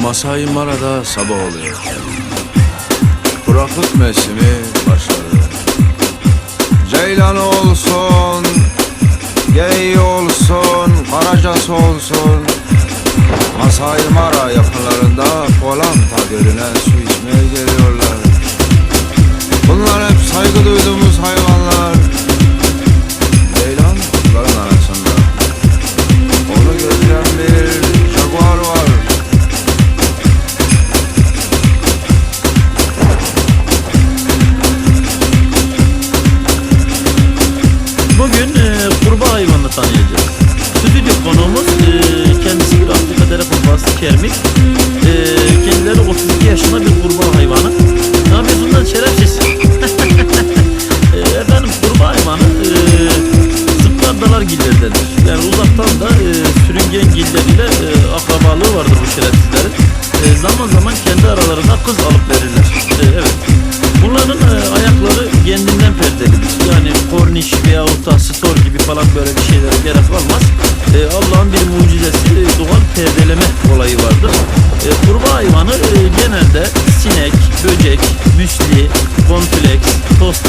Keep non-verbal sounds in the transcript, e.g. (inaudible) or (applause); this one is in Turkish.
Masai Mara'da sabah oluyor. Kuraklık mevsimi başladı. Ceylan olsun, gey olsun, karacası olsun. Masai Mara yakınlarında Polanta Gölü'ne su içmeye geliyorlar. Hayvanını tanıyacağız. Stüdyo konuğumuz e, kendisi bir Afrika dere kurbağası Kermit. E, kendileri 32 yaşında bir kurbağa hayvanı. Ne yapıyorsun lan şerefsiz? (laughs) e, efendim kurbağa hayvanı e, zıplar dalar gillerdedir. Yani uzaktan da e, sürüngen gilleriyle e, akrabalığı vardır bu şerefsizlerin. E, zaman zaman kendi aralarında kız alıp verirler. E, evet. Bunların e, ayakları kendinden perdelidir. Yani korniş veyahut da stor gibi falan böyle bir şeylere gerek olmaz. E, Allah'ın bir mucizesi e, doğal perdeleme olayı vardır. E, kurbağa hayvanı e, genelde sinek, böcek, müsli, konfleks, tost